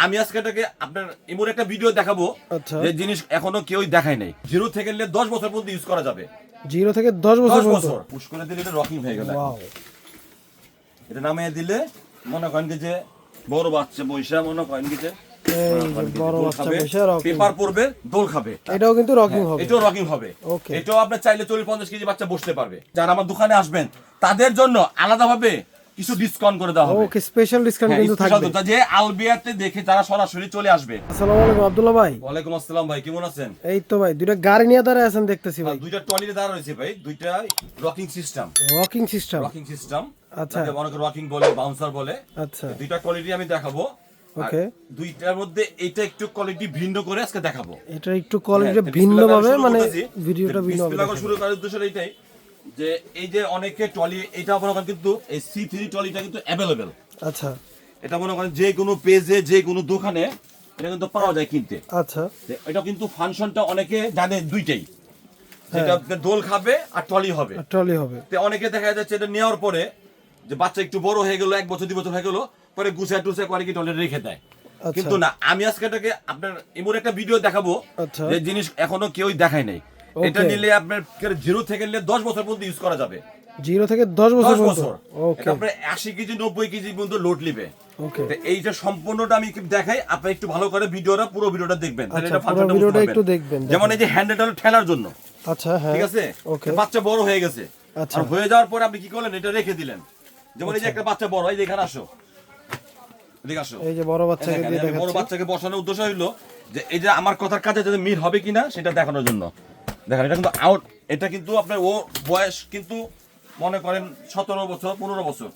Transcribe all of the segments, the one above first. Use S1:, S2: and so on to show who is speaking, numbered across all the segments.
S1: আমি আজকে এটাকে আপনার এমন একটা ভিডিও দেখাবো
S2: আচ্ছা।
S1: যে জিনিস এখনও কেউই দেখায় নাই। জিরো থেকে নিলে দশ বছর পর্যন্ত ইউজ করা যাবে।
S2: জিরো থেকে দশ বছর পর্যন্ত?
S1: বছর। পুশ করে দিলে এটা রকিং হয়ে গেল এটা নামিয়ে দিলে মনে করেন কি যে বড় বাচ্চা বৈশা মনে করেন কি যে পেপার পড়বে দোল খাবে।
S2: এটাও কিন্তু রকিং হবে।
S1: এটাও রকিং হবে। এটাও আপনার চাইলে চল্লিশ পঞ্চাশ কেজি বাচ্চা বসতে পারবে। যারা আমার দোকানে আসবেন তাদের জন্য আলাদাভাবে কিছু ডিসকাউন্ট করে দেওয়া হবে।
S2: ওকে স্পেশাল ডিসকাউন্ট
S1: হ্যাঁ,
S2: কিন্তু
S1: special
S2: থাকবে।
S1: দুটা যে আলবিয়াতে দেখে তারা সরাসরি চলে আসবে।
S2: আসসালামু আলাইকুম আব্দুল্লাহ ভাই।
S1: ওয়ালাইকুম আসসালাম ভাই কেমন আছেন?
S2: এই তো ভাই দুইটা গাড়ি নিয়ে দাঁড়ায় আছেন দেখতেছি ভাই।
S1: দুইটা টয়লেটে দাঁড়া রয়েছে ভাই দুইটা rocking system
S2: rocking system
S1: rocking system
S2: আচ্ছা।
S1: অনেক রকিং বলে বাউন্সার বলে।
S2: আচ্ছা।
S1: দুইটা কোয়ালিটি আমি দেখাবো।
S2: Okay.
S1: দুইটার মধ্যে এটা একটু কোয়ালিটি ভিন্ন করে আজকে দেখাবো।
S2: এটা একটু কোয়ালিটি
S1: হ্যাঁ,
S2: ভিন্ন ভাবে
S1: শুরু
S2: মানে ভিডিওটা ভিন্ন হবে
S1: করে শুরু করার উদ্দেশ্য এটাই। যে এই যে অনেকে টলি এটা মনে করেন কিন্তু এই সি থ্রি টলিটা কিন্তু অ্যাভেলেবেল
S2: আচ্ছা
S1: এটা মনে করেন যে কোনো পেজে যে কোনো দোকানে এটা কিন্তু পাওয়া যায় কিনতে
S2: আচ্ছা
S1: এটা কিন্তু ফাংশনটা অনেকে জানে দুইটাই
S2: হ্যাঁ।
S1: যেটা দোল খাবে আর টলি হবে
S2: ট্রলি হবে
S1: তো অনেকে দেখা যাচ্ছে এটা নেওয়ার পরে যে বাচ্চা একটু বড় হয়ে গেল এক বছর দুই বছর হয়ে গেল পরে গুছায় টুসে করে কি টয়লেটে রেখে দেয়
S2: আচ্ছা।
S1: কিন্তু না আমি আজকে এটাকে আপনার এমন একটা ভিডিও দেখাবো
S2: আচ্ছা।
S1: যে জিনিস এখনও কেউই দেখায় নাই. এটা নিলে আপনার জিরো থেকে নিলে দশ বছর পর্যন্ত ইউজ করা যাবে।
S2: জিরো থেকে দশ বছর
S1: বছর। আপনার আশি কেজি নব্বই কেজি পর্যন্ত লোড নিবে। সম্পূর্ণটা আমি দেখাই আপনি একটু ভালো করে ভিডিওটা পুরো ভিডিওটা দেখবেন। তাহলে
S2: আচ্ছা,
S1: এটা
S2: ভিডিওটা একটু দেখবেন,
S1: যেমন এই যে হ্যান্ডেলটা ঠেলার জন্য।
S2: আচ্ছা হ্যাঁ।
S1: ঠিক আছে? বাচ্চা বড় হয়ে গেছে।
S2: আচ্ছা।
S1: আর হয়ে যাওয়ার পরে আপনি কি করলেন? এটা রেখে দিলেন। যেমন এই যে একটা বাচ্চা বড় এই যে এখানে আসো। এদিকে আসো।
S2: এই যে বড় বাচ্চাকে
S1: বড় বসানোর উদ্দেশ্য হইল যে এই যে আমার কথার কাজে যদি মিল হবে কিনা সেটা দেখানোর জন্য। দেখেন এটা কিন্তু আউট এটা কিন্তু আপনার ও বয়স কিন্তু মনে করেন সতেরো বছর পনেরো বছর।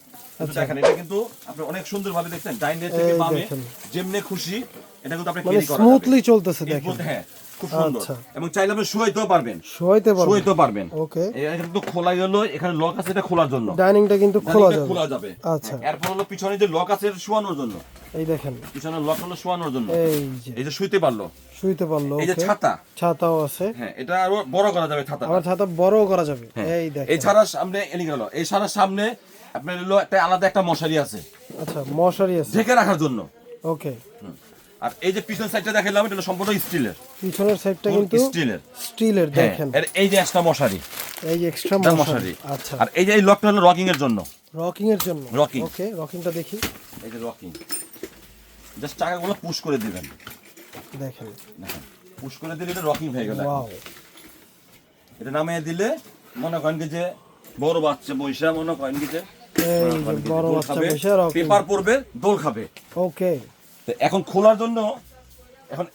S1: দেখেন এটা কিন্তু আপনি অনেক সুন্দর ভাবে দেখছেন ডাইনে থেকে
S2: আচ্ছা।
S1: বামে যেমনে খুশি এটা কিন্তু আপনি
S2: মানে
S1: ক্যারি করা
S2: স্মুথলি চলতেছে দেখেন
S1: দেখেন। হ্যাঁ খুব সুন্দর।
S2: আচ্ছা।
S1: এবং চাইলে আপনি শুয়াইতেও পারবেন।
S2: শোয়াইতে পারব
S1: শুয়াইতেও পারবেন।
S2: ওকে।
S1: এটা কিন্তু খোলা গেল এখানে লক আছে এটা খোলার জন্য।
S2: ডাইনিংটা কিন্তু খোলা যাবে।
S1: খোলা যাবে।
S2: আচ্ছা।
S1: এরপর হলো পিছনে যে লক আছে এটা শোয়ানোর জন্য।
S2: এই দেখেন।
S1: পিছনে লক হলো শোয়ানোর জন্য।
S2: এই যে।
S1: এই যে শুইতে পারল।
S2: শুইতে পারল
S1: এই যে ছাতা।
S2: ছাতাও আছে।
S1: হ্যাঁ এটা আরও বড় করা যাবে ছাতা
S2: আবার ছাতা বড় করা যাবে। এই দেখেন।
S1: এই ছাড়ার সামনে এনে গেল। এই ছাড়ার সামনে আপনার হলো একটা আলাদা একটা মশারি আছে।
S2: আচ্ছা মশারি আছে।
S1: ঢেকে রাখার জন্য।
S2: ওকে।
S1: আর এই যে পিছন সাইডটা দেখালাম এটা সম্পূর্ণ স্টিলের।
S2: পিছনের সাইডটা কিন্তু
S1: স্টিলের।
S2: স্টিলের
S1: হ্যাঁ
S2: দেখেন।
S1: এর এই যে একটা মশারি।
S2: এই যে এক্সট্রা মশারি আচ্ছা।
S1: আর এই যে এই লকটা হলো রকিং এর জন্য।
S2: রকিং এর জন্য।
S1: Rocking।
S2: ওকে রকিংটা দেখি।
S1: এই যে রকিং জাস্ট টাকাগুলো পুশ করে দিবেন।
S2: দেখেন।
S1: দেখেন পুশ করে দিলে এটা রকিং হয়ে গেল এটা নামিয়ে দিলে মনে করেন কি যে বড় বাচ্চা বৈশা মনে করেন যে
S2: বড় বাচ্চা রকিং
S1: পেপার পড়বে দোল খাবে।
S2: ওকে
S1: তো এখন খোলার জন্য এখন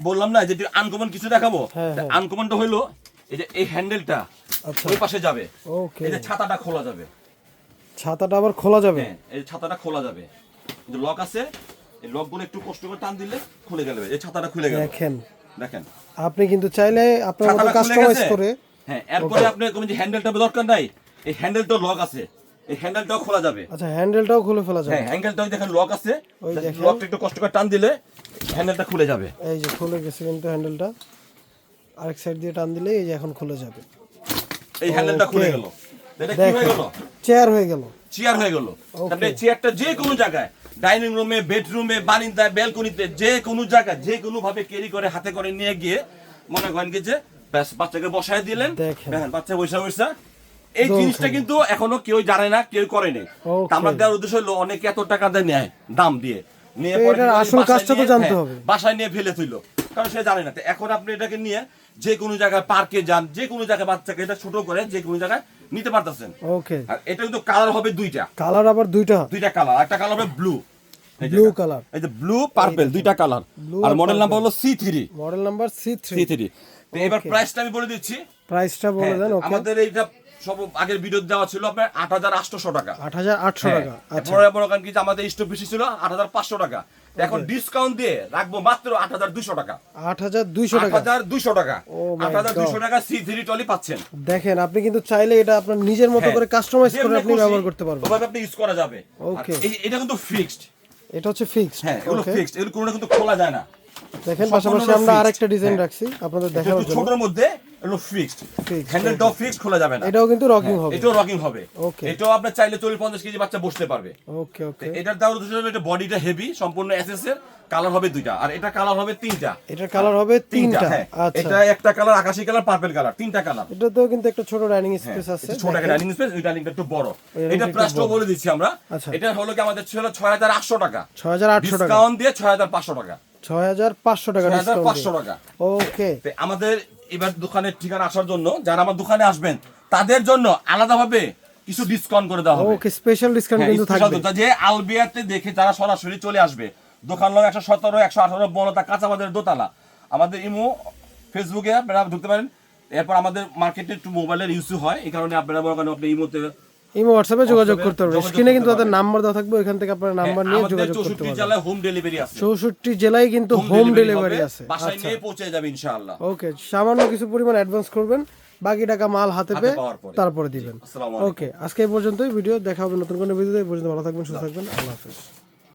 S1: বললাম না যে আনকমন কিছু দেখাবো।
S2: হ্যাঁ, হ্যাঁ।
S1: আনকমনটা হইল এই যে এই হ্যান্ডেলটা
S2: আচ্ছা।
S1: ওই পাশে যাবে। এই যে ছাতাটা খোলা যাবে।
S2: ছাতাটা আবার খোলা যাবে?
S1: হ্যাঁ এই ছাতাটা খোলা যাবে। কিন্তু লক আছে এই লকগুলো একটু কষ্ট করে টান দিলে খুলে গেল এই ছাতাটা খুলে গেল।
S2: দেখেন।
S1: দেখেন।
S2: আপনি কিন্তু চাইলে আপনার মতো কাস্টমাইজ করে
S1: হ্যাঁ এরপরে আপনি কোন যে হ্যান্ডেলটা দরকার নাই এই হ্যান্ডেলটা লক আছে। এই হ্যান্ডেলটাও খোলা যাবে।
S2: আচ্ছা হ্যান্ডেলটাও খুলে ফেলা যাবে।
S1: হ্যাঁ হ্যান্ডেলটাও দেখেন লক আছে। লকটা একটু কষ্ট করে টান দিলে হ্যান্ডেলটা খুলে যাবে।
S2: এই যে খুলে গেছে কিন্তু হ্যান্ডেলটা আরেক সাইড দিয়ে টান দিলে এই যে এখন খুলে যাবে।
S1: এই হ্যান্ডেলটা খুলে গেল। এটা কি হয়ে গেল?
S2: চেয়ার হয়ে গেল।
S1: চেয়ার হয়ে গেল। আপনি চেয়ারটা যে কোনো জায়গায় ডাইনিং রুমে বেডরুমে বারিন্দায় ব্যালকনিতে যে কোনো জায়গায় যে কোনো ভাবে ক্যারি করে হাতে করে নিয়ে গিয়ে মনে করেন কি যে বাচ্চাকে বসায় দিলেন।
S2: দেখেন
S1: বাচ্চা বসে বসে এই জিনিসটা কিন্তু এখনও কেউ জানে না কেউ করে নেই। আমরা দেওয়ার উদ্দেশ্য হলো অনেকে এত টাকা দিয়ে নেয় দাম দিয়ে। নিয়ে পরে
S2: আসল কাজটা তো জানতে
S1: হ্যাঁ,
S2: হবে।
S1: বাসায় নিয়ে ফেলে তুইলো কারণ সে জানে না। এখন আপনি এটাকে নিয়ে যে কোনো জায়গায় পার্কে যান যে কোনো জায়গায় বাচ্চাকে এটা ছোট করে যে কোনো জায়গায় নিতে পারতেছেন।
S2: ওকে
S1: আর এটা কিন্তু কালার হবে দুইটা।
S2: কালার আবার দুইটা।
S1: দুইটা কালার একটা কালার হবে ব্লু
S2: ব্লু কালার
S1: এই যে ব্লু পার্পল দুইটা কালার আর
S2: আর
S1: মডেল নাম্বার হলো C three
S2: model number C three
S1: C three এবার প্রাইসটা আমি বলে দিচ্ছি।
S2: প্রাইসটা বলে
S1: হ্যাঁ,
S2: দেন
S1: আমাদের এইটা সব আগের ভিডিও দেওয়া ছিল আপনার আট হাজার আটশো টাকা।
S2: আট হাজার আটশো
S1: হ্যাঁ,
S2: টাকা
S1: এরপরে বড় কারণ কি আমাদের স্টক বেশি ছিল আট হাজার পাঁচশো টাকা। এখন ডিসকাউন্ট দিয়ে রাখব মাত্র আট হাজার টাকা।
S2: আট হাজার দুইশো
S1: আট
S2: টাকা।
S1: হাজার টাকা আট হাজার টাকা সি থ্রি টলি পাচ্ছেন।
S2: দেখেন আপনি কিন্তু চাইলে এটা আপনার নিজের মতো
S1: হ্যাঁ,
S2: করে কাস্টমাইজ করে আপনি ব্যবহার করতে পারবেন।
S1: ওভাবে আপনি ইউজ করা যাবে. এই- এটা কিন্তু ফিক্সড
S2: এটা হচ্ছে ফিক্সড
S1: হ্যাঁ এগুলো ফিক্সড এগুলো কোনো কিন্তু খোলা যায় না।
S2: দেখেন পাশাপাশি আমরা আরেকটা ডিজাইন
S1: হ্যাঁ।
S2: রাখছি আপনাদের
S1: এটা
S2: দেখানোর
S1: একটু
S2: জন্য।
S1: ছোটর মধ্যে এগুলো ফিক্সড
S2: Fixed,
S1: হ্যান্ডেলটাও ফিক্সড খোলা যাবে না।
S2: এটাও কিন্তু রকিং হবে।
S1: এটাও রকিং হবে।
S2: Okay.
S1: এটাও আপনার চাইলে চল্লিশ পঞ্চাশ কেজি বাচ্চা বসতে পারবে।
S2: ওকে ওকে
S1: এটার উদ্দেশ্য হলো এটা বডিটা হেভি সম্পূর্ণ এসএস এর কালার হবে দুইটা। আর এটা কালার হবে তিনটা।
S2: এটার কালার হবে তিনটা
S1: হ্যাঁ।
S2: আচ্ছা।
S1: এটা একটা কালার আকাশি কালার পার্পল কালার তিনটা কালার
S2: এটাতেও কিন্তু একটা ছোট ডাইনিং স্পেস আছে।
S1: ছোট একটা ডাইনিং স্পেস ওই ডাইনিংটা একটু বড়। এটা প্রাইসটাও বলে দিচ্ছি আমরা।
S2: আচ্ছা।
S1: এটা হলো কি আমাদের ছিল ছয় হাজার আটশো টাকা।
S2: ছয় হাজার আটশো টাকা।
S1: ডিসকাউন্ট দিয়ে ছয় হাজার পাঁচশো টাকা।
S2: টাকা ডিসকাউন্ট
S1: টাকা।
S2: ওকে
S1: আমাদের এবার দোকানের ঠিকানা আসার জন্য যারা আমার দোকানে আসবেন তাদের জন্য আলাদাভাবে কিছু ডিসকাউন্ট করে দেওয়া হবে।
S2: ওকে স্পেশাল ডিসকাউন্ট
S1: হ্যাঁ,
S2: কিন্তু থাকবে।
S1: যে আলবিয়াতে দেখে যারা সরাসরি চলে আসবে দোকান সতেরো একশো আঠারো বনতা কাঁচা আমাদের দোতলা। আমাদের ইমো ফেসবুকে আপনারা ঢুকতে পারেন। এরপর আমাদের মার্কেটে একটু মোবাইলের ইস্যু হয় এই কারণে আপনারা মনে করেন আপনি ইমোতে
S2: ইমো হোয়াটসঅ্যাপে যোগাযোগ করতে পারবেন স্ক্রিনে কিন্তু তাদের নাম্বার দেওয়া থাকবে ওইখান থেকে আপনার নাম্বার নিয়ে যোগাযোগ করতে পারবেন
S1: জেলায় হোম ডেলিভারি আছে।
S2: চৌষট্টি জেলায় কিন্তু হোম ডেলিভারি আছে।
S1: বাসায়
S2: আচ্ছা।
S1: নিয়ে পৌঁছে যাবে ইনশাআল্লাহ।
S2: ওকে সামান্য কিছু পরিমাণ অ্যাডভান্স করবেন বাকি টাকা মাল হাতে
S1: হাতে
S2: পেয়ে তারপরে দিবেন। ওকে আজকে এই পর্যন্তই। ভিডিও দেখা হবে নতুন কোনো ভিডিওতে পর্যন্ত ভালো থাকবেন সুস্থ থাকবেন। আল্লাহ হাফেজ।